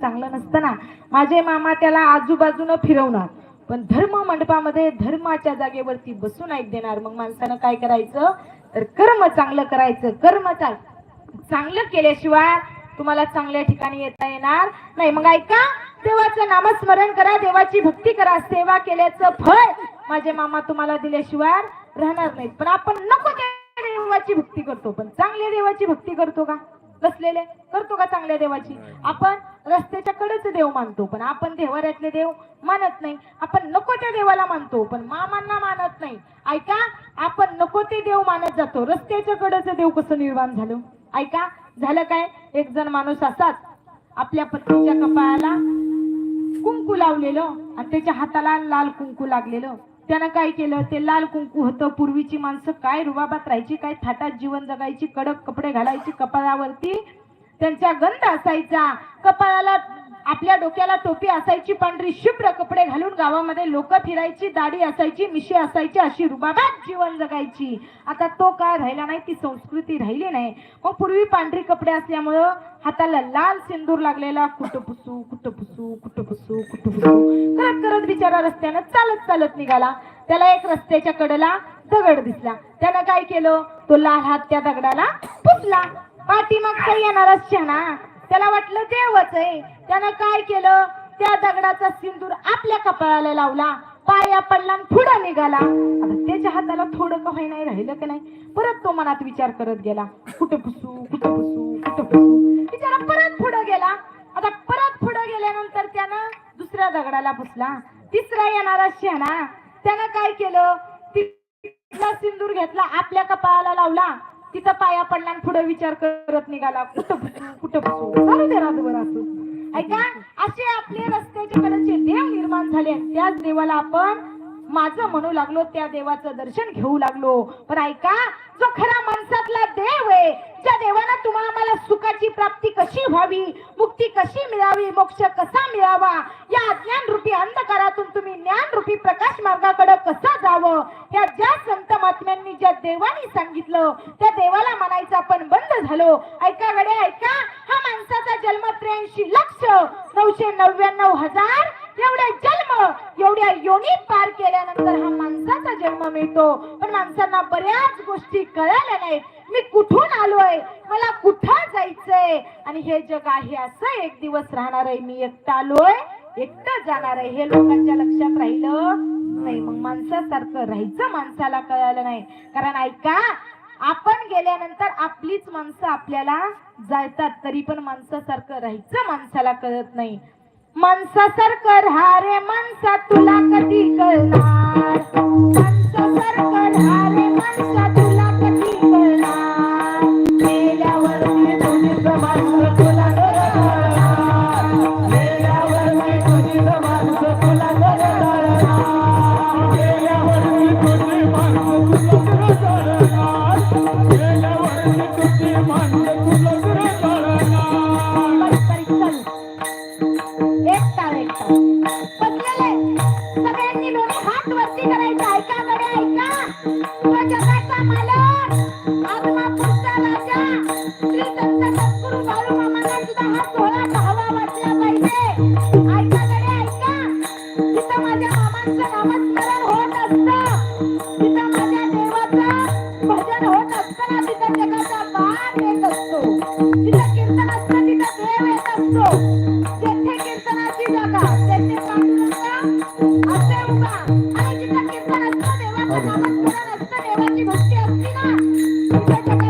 चांगलं नसतं ना. माझे मामा त्याला आजूबाजूनं फिरवणार. पण धर्म मंडपामध्ये धर्माच्या जागेवरती बसून नाही देणार. मग माणसानं काय करायचं? तर कर्म चांगलं करायचं. कर्म चांगलं केल्याशिवाय तुम्हाला चांगल्या ठिकाणी येता येणार नाही. मग ऐका देवाचं नामस्मरण करा देवाची भक्ती करा. सेवा केल्याचं फळ माझे मामा तुम्हाला दिल्याशिवाय राहणार नाहीत. पण आपण नको देवाची भक्ती करतो. पण चांगल्या देवाची भक्ती करतो का? बसलेले करतो का चांगल्या देवाची? आपण रस्त्याच्या कडेच देव मानतो पण आपण देवाऱ्यातले देव मानत नाही. आपण नको त्या देवाला मानतो पण मामांना मानत नाही. ऐका आपण नको ते देव मानत जातो. रस्त्याच्या कडेच देव कसं निर्माण झालं? ऐका झालं काय? एक जण माणूस असाच आपल्या पत्नीच्या कपाळाला कुंकू लावलेलं आणि त्याच्या हाताला लाल कुंकू लागलेलं. त्यानं काय केलं? ते लाल कुंकू होतं. पूर्वीची माणसं काय रुबाबात राहायची? काय थाटात जीवन जगायची? कडक कपडे घालायची कपाळावरती? त्यांचा गंध असायचा. कपाळाला आपल्या डोक्याला टोपी असायची पांढरी शुभ्र कपडे घालून गावामध्ये लोक फिरायची दाढी असायची मिशी असायची अशी रुबाबात जीवन जगायची. आता तो काय राहिला नाही ती संस्कृती राहिली नाही. मग पूर्वी पांढरी कपडे असल्यामुळं हाताला लाल सिंदूर लागलेला कुठं पुसू कुठं पुसू कुठं पुसू पुसू. करत करत बिचारा रस्त्यानं चालत चालत निघाला. त्याला एक रस्त्याच्या कडेला दगड दिसला. त्यानं काय केलं? तो लाल हात त्या दगडाला पुसला. पाठीमागचा येणारच ना त्याला वाटलं देवच आहे. त्यानं काय केलं? त्या दगडाचा सिंदूर आपल्या कपाळाला लावला. पाया पडला पुढे निघाला. आता त्याच्या हाताला थोडं काही नाही राहिलं की नाही? परत तो मनात विचार करत गेला. कुठं पुसू कुठं पुसू कुठं पुसू? बिचारा परत पुढं गेला. आता परत पुढं गेल्यानंतर त्यानं दुसऱ्या दगडाला पुसला. तिसरा येणारा शेणा त्यानं काय केलं? तिथला सिंदूर घेतला आपल्या कपाळाला लावला. तिचा पाया पडला आणि पुढे विचार करत निघाला. कुठं कुठं चालू दे ऐका असे आपले रस्त्याच्या कडेचे देव निर्माण झाले त्याच देवाला आपण माझं म्हणू लागलो त्या देवाचं दर्शन घेऊ लागलो. पण ऐका जो खरा माणसातला देव आहे ज्या देवानं तुम्हाला मला सुखाची प्राप्ती कशी व्हावी मुक्ती कशी मिळावी मोक्ष कसा मिळावा या अज्ञान रूपी अंधकारातून तुम्ही ज्ञान रूपी प्रकाश मार्गाकडे कसं जावं या ज्या संत महात्म्यांनी ज्या देवानी सांगितलं त्या देवाला म्हणायचं आपण बंद झालो. ऐका गडे ऐका हा माणसाचा जन्म त्र्याऐंशी लक्ष नऊशे नव्याण्णव हजार एवढ्या योनी पार केल्यानंतर हा माणसाचा जन्म मिळतो. पण माणसांना बऱ्याच गोष्टी कळाल्या नाहीत. मी कुठून आलोय? मला कुठं जायचंय? आणि हे जग आहे असं एक दिवस राहणार आहे. मी एकटा आलोय एकटा जाणार आहे. हे लोकांच्या लक्षात राहिलं नाही. मग माणसासारखं राहायचं माणसाला कळालं नाही. कारण ऐका आपण गेल्यानंतर आपलीच माणसं आपल्याला जाळतात. तरी पण माणसासारखं राहायचं माणसाला कळत नाही. माणसासारखं राहा रे माणसा तुला कधी कळणार? माणसासारखं राहा रे माणसा तुला आणि जिथं कीर्तन असतं देवाचं नामस्मरण असतं देवाची भक्ती असती ना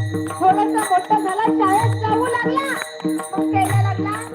थोडस मोठं झाला शाळेत जाऊ लागला. मग प्यायला लागला